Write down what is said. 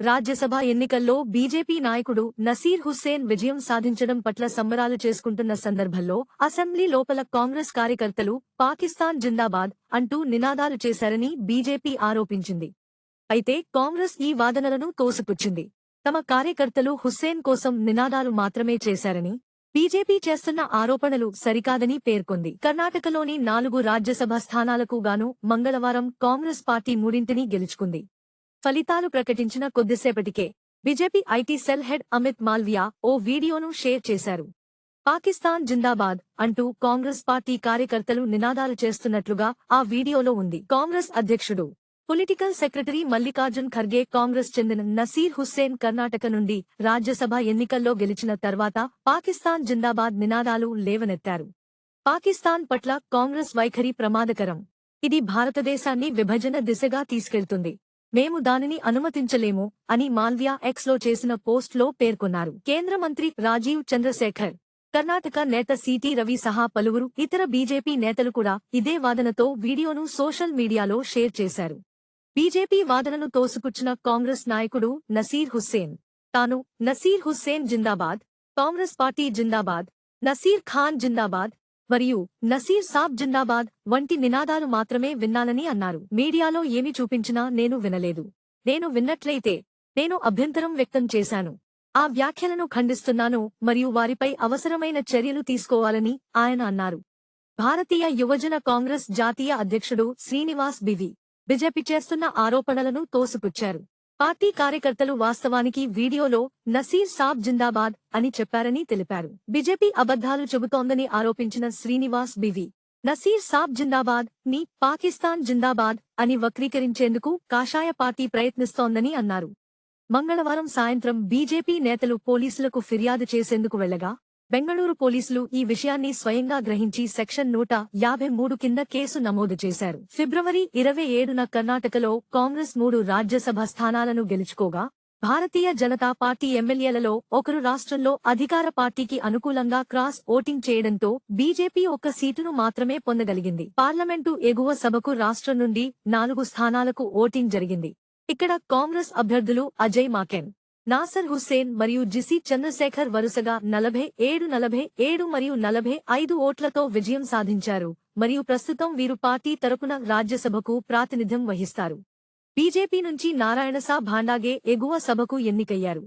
రాజ్యసభ ఎన్నికల్లో బీజేపీ నాయకుడు నసీర్ హుస్సేన్ విజయం సాధించడం పట్ల సంబరాలు చేసుకుంటున్న సందర్భంలో అసెంబ్లీ లోపల కాంగ్రెస్ కార్యకర్తలు పాకిస్తాన్ జిందాబాద్ అంటూ నినాదాలు చేశారని బీజేపీ ఆరోపించింది. అయితే కాంగ్రెస్ ఈ వాదనలను తోసిపుచ్చింది. తమ కార్యకర్తలు హుస్సేన్ కోసం నినాదాలు మాత్రమే చేశారని బీజేపీ చేస్తున్న ఆరోపణలు సరికాదని పేర్కొంది. కర్ణాటకలోని నాలుగు రాజ్యసభ స్థానాలకు గాను మంగళవారం కాంగ్రెస్ పార్టీ మూడింటిని గెలుచుకుంది. ఫలితాలు ప్రకటించిన కొద్దిసేపటికే BJP IT cell head Amit Malviya ఓ వీడియోను షేర్ చేశారు. పాకిస్తాన్ జిందాబాద్ అంటూ కాంగ్రెస్ పార్టీ కార్యకర్తలు నినాదాలు చేస్తున్నట్లుగా ఆ వీడియోలో ఉంది. కాంగ్రెస్ అధ్యక్షుడు పొలిటికల్ సెక్రటరీ మల్లికార్జున్ ఖర్గే కాంగ్రెస్ చెందిన నసీర్ హుస్సేన్ కర్ణాటక నుండి రాజ్యసభ ఎన్నికల్లో గెలిచిన తర్వాత పాకిస్తాన్ జిందాబాద్ నినాదాలు లేవనెత్తారు. పాకిస్తాన్ పట్ల కాంగ్రెస్ వైఖరి ప్రమాదకరం. ఇది భారతదేశాన్ని విభజన దిశగా తీసుకెళ్తుంది. మేము దానిని అనుమతించలేము అని మాల్వియా ఎక్స్లో చేసిన పోస్ట్లో పేర్కొన్నారు. కేంద్ర మంత్రి రాజీవ్ చంద్రశేఖర్ కర్ణాటక నేత సిటీ రవి సహా పలువురు ఇతర బీజేపీ నేతలు కూడా ఇదే వాదనతో వీడియోను సోషల్ మీడియాలో షేర్ చేశారు. బీజేపీ వాదనను తోసుకుచ్చిన కాంగ్రెస్ నాయకుడు నసీర్ హుస్సేన్ తాను నసీర్ హుస్సేన్ జిందాబాద్ కాంగ్రెస్ పార్టీ జిందాబాద్ నసీర్ ఖాన్ జిందాబాద్ మరియు నసీర్ సాబ్ జిందాబాద్ వంటి నినాదాలు మాత్రమే విన్నానని అన్నారు. మీడియాలో ఏమి చూపించినా నేను వినలేదు. నేను విన్నట్లయితే నేను అభ్యంతరం వ్యక్తం చేశాను. ఆ వ్యాఖ్యలను ఖండిస్తున్నాను మరియు వారిపై అవసరమైన చర్యలు తీసుకోవాలని ఆయన అన్నారు. భారతీయ యువజన కాంగ్రెస్ జాతీయ అధ్యక్షుడు శ్రీనివాస్ బివి బిజెపి చేస్తున్న ఆరోపణలను తోసిపుచ్చారు. పార్టీ కార్యకర్తలు వాస్తవానికి వీడియోలో నసీర్ సాబ్ జిందాబాద్ అని చెప్పారని తెలిపారు. బీజేపీ అబద్ధాలు చెబుతోందని ఆరోపించిన శ్రీనివాస్ బివి నసీర్ సాబ్ జిందాబాద్ని పాకిస్తాన్ జిందాబాద్ అని వక్రీకరించేందుకు కాషాయ పార్టీ ప్రయత్నిస్తోందని అన్నారు. మంగళవారం సాయంత్రం బీజేపీ నేతలు పోలీసులకు ఫిర్యాదు చేసేందుకు వెళ్ళగా బెంగళూరు పోలీసులు ఈ విషయాన్ని స్వయంగా గ్రహించి సెక్షన్ నూట యాభై మూడు కింద కేసు నమోదు చేశారు. ఫిబ్రవరి ఇరవై ఏడున కర్ణాటకలో కాంగ్రెస్ మూడు రాజ్యసభ స్థానాలను గెలుచుకోగా భారతీయ జనతా పార్టీ ఎమ్మెల్యేలలో ఒకరు రాష్ట్రంలో అధికార పార్టీకి అనుకూలంగా క్రాస్ ఓటింగ్ చేయడంతో బీజేపీ ఒక్క సీటును మాత్రమే పొందగలిగింది. పార్లమెంటు ఎగువ సభకు రాష్ట్రం నుండి నాలుగు స్థానాలకు ఓటింగ్ జరిగింది. ఇక్కడ కాంగ్రెస్ అభ్యర్థులు అజయ్ మాకెన్ నాసర్ హుస్సేన్ మరియు జిసి చంద్రశేఖర్ వరుసగా నలభై ఏడు నలభై ఏడు మరియు నలభై ఐదు ఓట్లతో విజయం సాధించారు మరియు ప్రస్తుతం వీరు పార్టీ తరపున రాజ్యసభకు ప్రాతినిధ్యం వహిస్తారు. బీజేపీ నుంచి నారాయణసా భాండాగే ఎగువ సభకు ఎన్నికయ్యారు.